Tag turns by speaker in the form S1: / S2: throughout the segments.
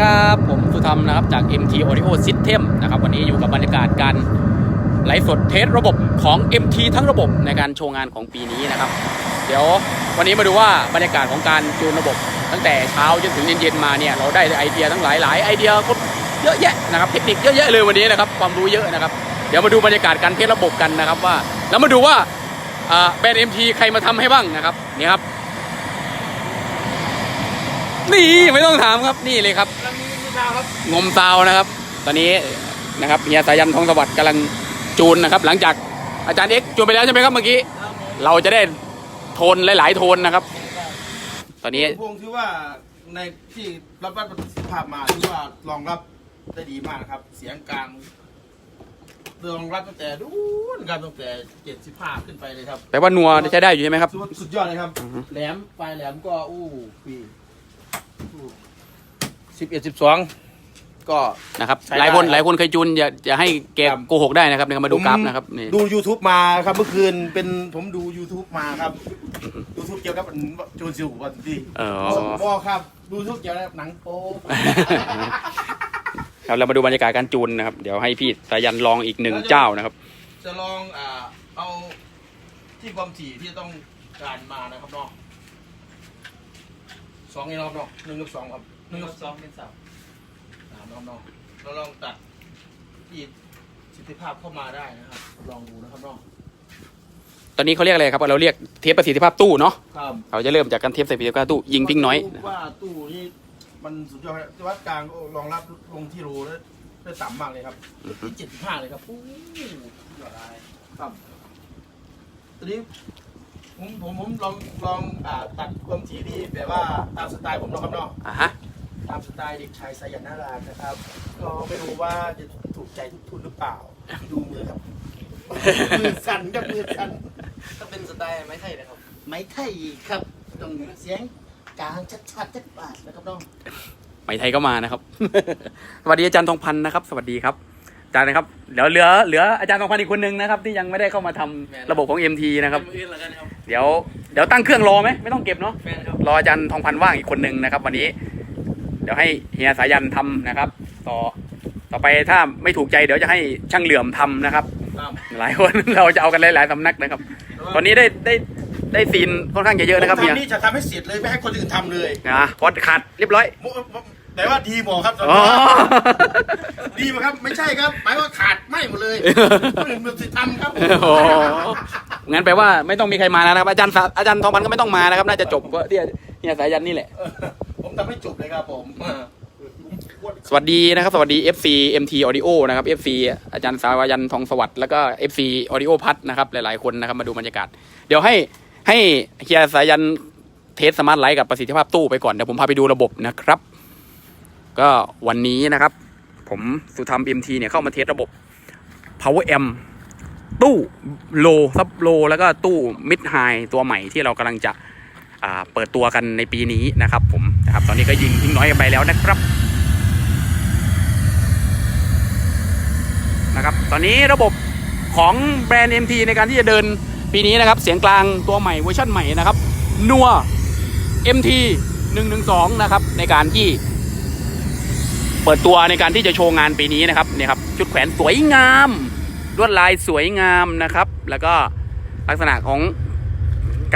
S1: ครับ ผมสุธรรมนะครับจาก MT Audio System นะครับวันนี้อยู่กับบรรยากาศการไลฟ์สดเทสระบบของ MT ทั้งระบบในการโชว์งานของปีนี้นะครับ เดี๋ยววันนี้มาดูว่าบรรยากาศของการจูนระบบ ตั้งแต่เช้าจนถึงเย็นๆมาเนี่ยเราได้ไอเดียทั้งหลายหลายไอเดียก็เยอะแยะนะครับเทคนิคเยอะแยะเลยวันนี้นะครับความรู้เยอะนะครับ เดี๋ยวมาดูบรรยากาศการเทสระบบกันนะครับว่า แล้วมาดูว่าอ่าแบรนด์ MT ใครมาทำให้บ้างนะครับนี่ครับ นี่ไม่ต้องถามครับนี่เลยครับ
S2: แล้วมีมีดาวครับ
S1: งมซาวนะครับ ตอนนี้นะครับเฮียสายันทองสวัสดิ์กำลังจูนนะครับ หลังจากอาจารย์เอ็กซ์จูนไปแล้วใช่ไหมครับเมื่อกี้ เราจะได้โทนหลาย ๆ โทนนะครับ ตอนนี้
S2: พวงที่ว่าในที่รับวัดประสิทธิภาพมาที่ว่ารองรับได้ดีมากนะครับ เสียงกลางรองรับตั้งแต่ดูนครับตั้งแต่เจ็ดสิบห้าขึ้นไปเลยครับ
S1: แปลว่านัวใช้ได้อยู่ใช่ไหมครับ
S2: สุดสุดยอดเลยครับ
S1: อือฮึ
S2: แหลมปลายแหลมก็อู้ปี สิบเอ็ดสิบสองก็
S1: นะครับ
S2: ใช้ได้
S1: หลายคนหลายคนเคยจูนอย่าอย่าให้แก
S2: ครับ
S1: โกหกได้นะครับเนี่ยมาดูกราฟนะครับนี่
S2: ดู YouTube มาครับเมื่อคืนเป็นผมดู YouTube มาครับ YouTube เกี่ยวกับโจนซิลวันที่
S1: เออ
S2: พ่อครับ ดูทุกเกี่ยวกับหนังโป๊
S1: ครับเรามาดูบรรยากาศการจูนนะครับ เดี๋ยวให้พี่สายันลองอีกหนึ่งเจ้านะครับ
S2: จะลองอ่าเอาที่ความถี่ที่ต้องการมานะครับเนาะ สองนี่นะครับเนาะหนึ่งกับสองครับหนึ่งกับสองเป็นสามสามนะครับเนาะเราลองตัดที่สิทธิภาพเข้ามาได้นะครับ ลองดูนะครับเนาะ
S1: ตอนนี้เขาเรียกอะไรครับเราเรียกเทปประสิทธิภาพตู้เนาะ
S2: ครับ
S1: เราจะเริ่มจากการเทปประสิทธิภาพตู้ยิงพิงน้อย
S2: ว่าตู้นี่มันสุดยอดครับแต่ว่ากลางรองรับลงที่รูได้ได้ต่ำมากเลยครับที่เจ็ดสิบห้าเลยครับโอ้โหสุดยอดเลยครับตอนนี้ ผมผมผมลองลองอ่าตัดความถี่ที่แบบว่าตามสไตล์ผมนะครับเนาะ
S1: อะฮะ
S2: ตามสไตล์เด็กชายสายันนารานะครับ ก็ไม่รู้ว่าจะถูกใจทุกทุนหรือเปล่า ดูมือครับ มือสั่นกับมือสั่น
S3: ถ้าเป็นสไตล์ไม้ไทยนะครับ
S2: ไม้ไทยครับต้องเสียงกลางชัดๆจัดปาดนะครับน้อง
S1: ไหมไทยก็มานะครับ สวัสดีอาจารย์ทองพันธ์นะครับ สวัสดีครับ อาจารย์นะครับเดี๋ยวเหลือเหลืออาจารย์ทองพันธ์อีกคนนึงนะครับ ที่ยังไม่ได้เข้ามาทำระบบของ MT นะครับ
S3: เป็นมืออื่นแล้วกันครับ
S1: เดี๋ยวเดี๋ยวตั้งเครื่องรอไหมไม่ต้องเก็บเนาะ
S3: แฟนครับ
S1: รออาจารย์ทองพันธ์ว่างอีกคนนึงนะครับ วันนี้ เดี๋ยวให้เฮียสายันทำนะครับ ต่อต่อไปถ้าไม่ถูกใจเดี๋ยวจะให้ช่างเหลื่อมทำนะครับ
S2: ครับ
S1: หลายคน เราจะเอากันหลายๆสำนักนะครับ ตอนนี้ได้ได้ได้ซีนค่อนข้างจะเยอะนะครับ
S2: ผม
S1: เฮีย
S2: ทำนี่จะทำให้เสร็จเลยไม่ให้คนอื่นทำเลย
S1: นะพอขาดเรียบร้อย
S2: มุ แต่ว่าดีหมอครับ
S1: อ๋อ
S2: ดีไหมครับไม่ใช่ครับหมายว่าขาดไหมหมดเลยคนอื่นมันสิทำครับ
S1: โอ้โหงั้นแปลว่าไม่ต้องมีใครมาแล้วนะครับ อาจารย์สาอาจารย์ทองพันธ์ก็ไม่ต้องมานะครับ น่าจะจบก็ที่เฮียสายันนี่แหละ
S2: ผมทำให้จบเลยครับผม
S1: สวัสดีนะครับ สวัสดี FC MT Audio นะครับ FC อาจารย์สายันทองสวัสดิ์แล้วก็ FC Audio พัดนะครับ หลายๆคนนะครับ มาดูบรรยากาศ เดี๋ยวให้ให้เฮียสายันเทสสมาร์ทไลท์กับประสิทธิภาพตู้ไปก่อนเดี๋ยวผมพาไปดูระบบนะครับ ก็วันนี้นะครับ ผมสุธรรม MT เนี่ยเข้ามาเทสระบบ Power M ตู้โลซับโลแล้วก็ตู้มิดไฮตัวใหม่ที่เรากำลังจะเปิดตัวกันในปีนี้นะครับ ผมนะครับ ตอนนี้ก็ยิงทิ้งน้อยกันไปแล้วนะครับนะครับ ตอนนี้ระบบของแบรนด์ MT ในการที่จะเดินปีนี้นะครับ เสียงกลางตัวใหม่เวอร์ชันใหม่นะครับนัว MT 112 นะครับ ในการที่ เปิดตัวในการที่จะโชว์งานปีนี้นะครับเนี่ยครับชุดแขวนสวยงามลวดลายสวยงามนะครับ แล้วก็ลักษณะของ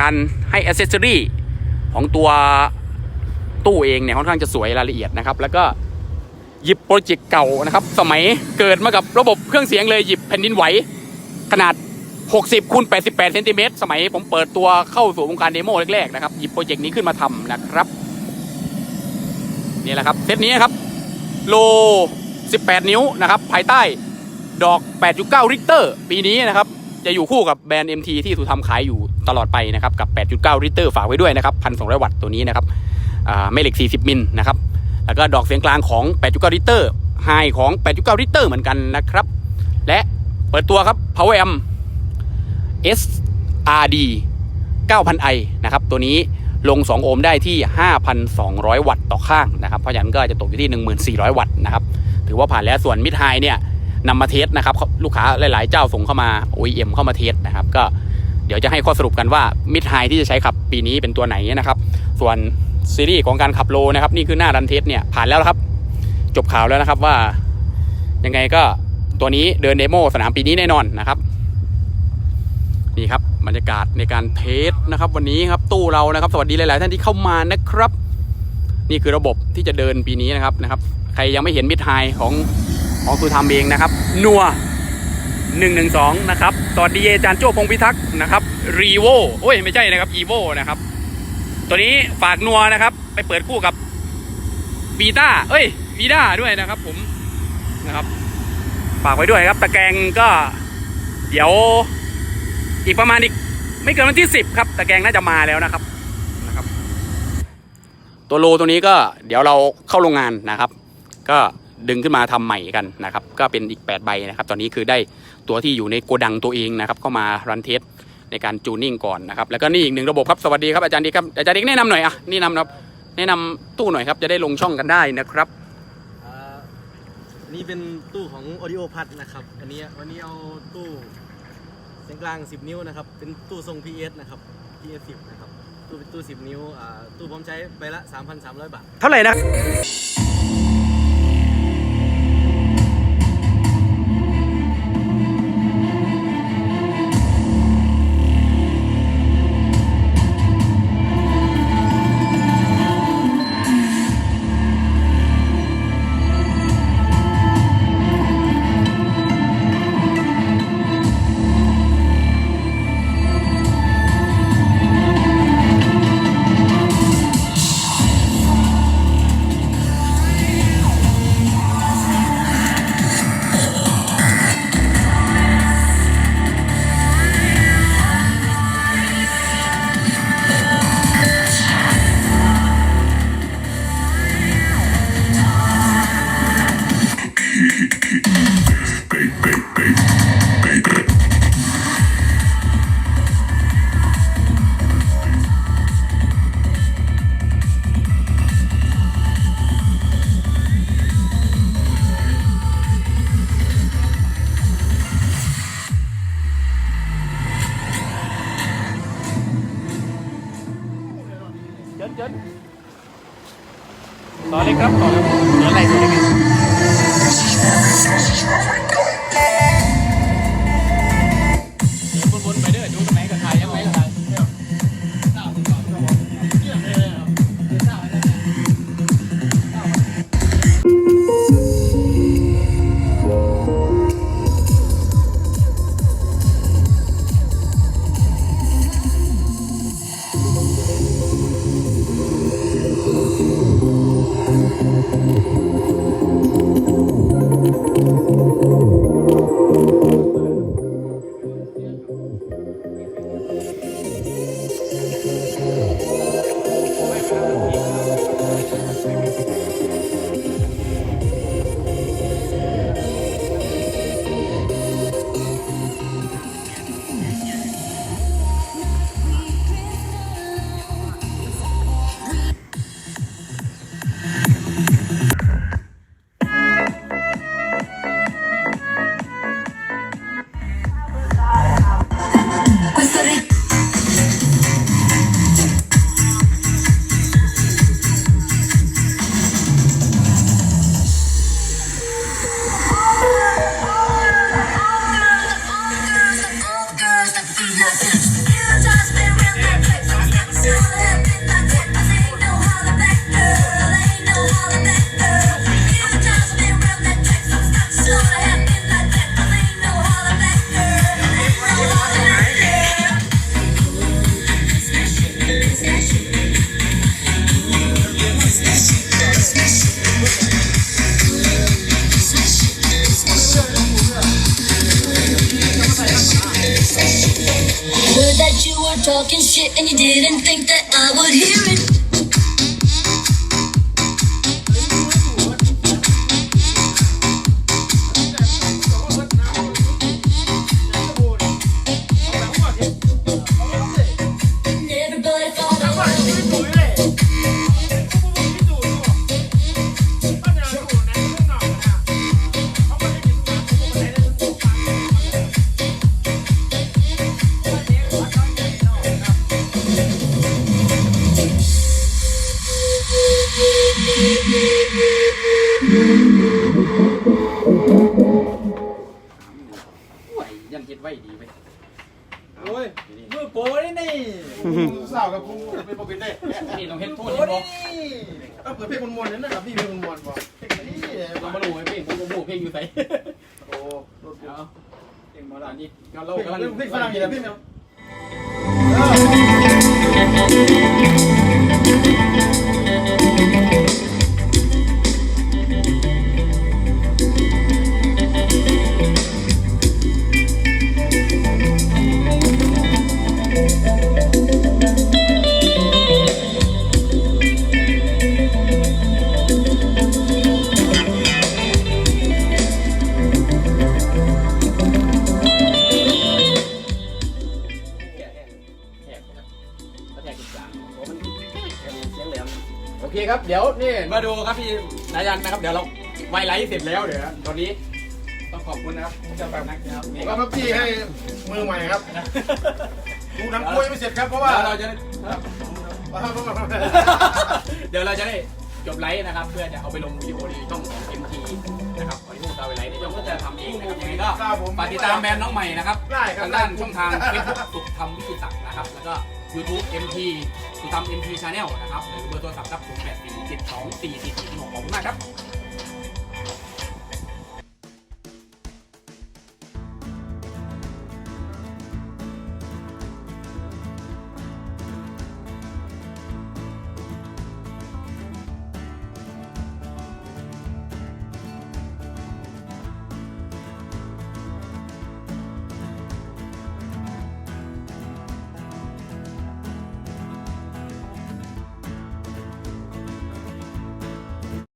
S1: การให้อ c เซสซอรี่ของตัวตู้เองเนี่ยค่อนข้างจะสวยรายละเอียดนะครับ แล้วก็หยิบโปรเจกต์เก่านะครับ สมัยเกิดมากับระบบเครื่องเสียงเลยหยิบแผ่นดินไหว ขนาด 60คูณ88เซนติเมตรสมัยผมเปิดตัวเข้าสู่วงการเดโมแรกๆนะครับ หยิบโปรเจกต์นี้ขึ้นมาทำนะครับ นี่แหละครับเซตนี้ครับ โล 18 นิ้วนะครับภายใต้ดอก 8.9 ริกเตอร์ ปีนี้นะครับ จะอยู่คู่กับแบรนด์ MT ที่สุทำขายอยู่ตลอดไปนะครับ กับ 8.9 ริกเตอร์ฝากไว้ด้วยนะครับ1,200วัตต์ตัวนี้นะครับแม่เหล็ก 40 มิลนะครับ แล้วก็ดอกเสียงกลางของ 8.9ลิตรไฮของ 8.9ลิตรเหมือนกันนะครับ และเปิดตัวครับ Power Amp SRD 9,000i นะครับตัวนี้ ลง 2 โอห์มได้ที่ 5,200 วัตต์ต่อข้างนะครับ เพราะฉะนั้นก็จะตกอยู่ที่ 1,400 วัตต์นะครับ ถือว่าผ่านแล้วส่วนมิดไฮเนี่ยนำมาเทสนะครับลูกค้าหลายๆ เจ้าส่งเข้ามา OEM เข้ามาเทสนะครับ ก็เดี๋ยวจะให้ข้อสรุปกันว่ามิดไฮที่จะใช้ขับปีนี้เป็นตัวไหนนะครับ ส่วนซีรีส์ของการขับโลนะครับนี่คือหน้ารันเทสเนี่ยผ่านแล้วครับ จบข่าวแล้วนะครับว่ายังไงก็ตัวนี้เดินเดโมสนามปีนี้แน่นอนนะครับ บรรยากาศในการเทสนะครับ วันนี้ครับตู้เรานะครับ สวัสดีหลาย ๆ ท่านที่เข้ามานะครับ นี่คือระบบที่จะเดินปีนี้นะครับนะครับ ใครยังไม่เห็นมิดไฮของของสุธรรมเองนะครับนัว112 นะครับ สวัสดีอาจารย์โจ้พงพิทักษ์นะครับรีโวโอ้ย ไม่ใช่นะครับอีโวนะครับ ตัวนี้ฝากนัวนะครับ ไปเปิดคู่กับบีต้าเอ้ยวีด้าด้วยนะครับ ผมนะครับ ฝากไว้ด้วยครับตะแกรงก็ เดี๋ยว อีกประมาณอีกไม่เกินวันที่ 10 ครับตะแกรงน่าจะมาแล้วนะครับนะครับ ตัวโลตัวนี้ก็เดี๋ยวเราเข้าโรงงานนะครับ ก็ดึงขึ้นมาทำใหม่กันนะครับ ก็เป็นอีก 8 ใบนะครับ ตอนนี้คือได้ตัวที่อยู่ในโกดังตัวเองนะครับ เข้ามารันเทสในการจูนนิ่งก่อนนะครับ แล้วก็นี่อีกหนึ่งระบบครับสวัสดีครับอาจารย์ดีครับอาจารย์ดีแนะนำหน่อยอะนี่นำครับแนะนำตู้หน่อยครับจะได้ลงช่องกันได้นะครับ
S3: นี่เป็นตู้ของ Audio p a d นะครับ อันนี้วันนี้เอาตู้ เส้นกลาง 10 นิ้วนะครับ เป็นตู้ทรง PS นะครับ PS 10 นะครับ ตู้เป็นตู้ 10 นิ้วอ่าตู้ผมใช้ใบละ 3,300 บาท
S1: เท่าไหร่นะ ครับต่อเลยเหลืออะไรตัวเล็ก talking shit and you didn't think that I would hear it. ยมือโปนี่นี่
S2: สาวกับกูเป็นปกติเด้
S1: นี่ต้องเห็นโทษนี่
S2: บ่เอาเปิดเพลงมวนๆนั่นรับพี่เพลงมวนๆบ่นี่
S1: บ่รู้เพลงบ่รู้เพลงอยู่ไส
S2: โอ้รถ
S1: เอาเพลงมาล่ะนี่กำ
S2: ลัง
S1: กำลัน
S2: เพลงฝรั่งนี่ล่ะพี่เนาะอ เคครับเดี๋ยวนี่
S1: มาดูครับพี่นายันนะครับ เดี๋ยวเราไวไลท์เสร็จแล้วเดี๋ยวตอนนี้ ต้องขอบคุณนะครับเจ้าแบบนักนะครับนี่
S2: ก็มาพี่ให้มือใหม่ครับดูหนังกล้วยไม่เสร็จครับเพราะว่า
S1: เดี๋ยวเราจะได้เดี๋ยวเราจะได้จบไลฟ์นะครับ เพื่อจะเอาไปลงวิดีโอในช่องของ MT นะครับวันนี้พวกเราไปไลฟ์ในช่องก็จะทำเองนะครับยังไงก็
S2: ครับผม
S1: ฝากติดตามแบรนด์น้องใหม่นะครับ
S2: ได้ครับ
S1: ทางด้านช่องทาง Facebook สุขธรรมวิจิตรศักดิ์นะครับแล้วก็ YouTube MT สุขธรรม MT Channel นะครับหรือเบอร์โทรศัพท์ครับ0 8 4 7 2 4 4 4 6ขอบคุณมากครับ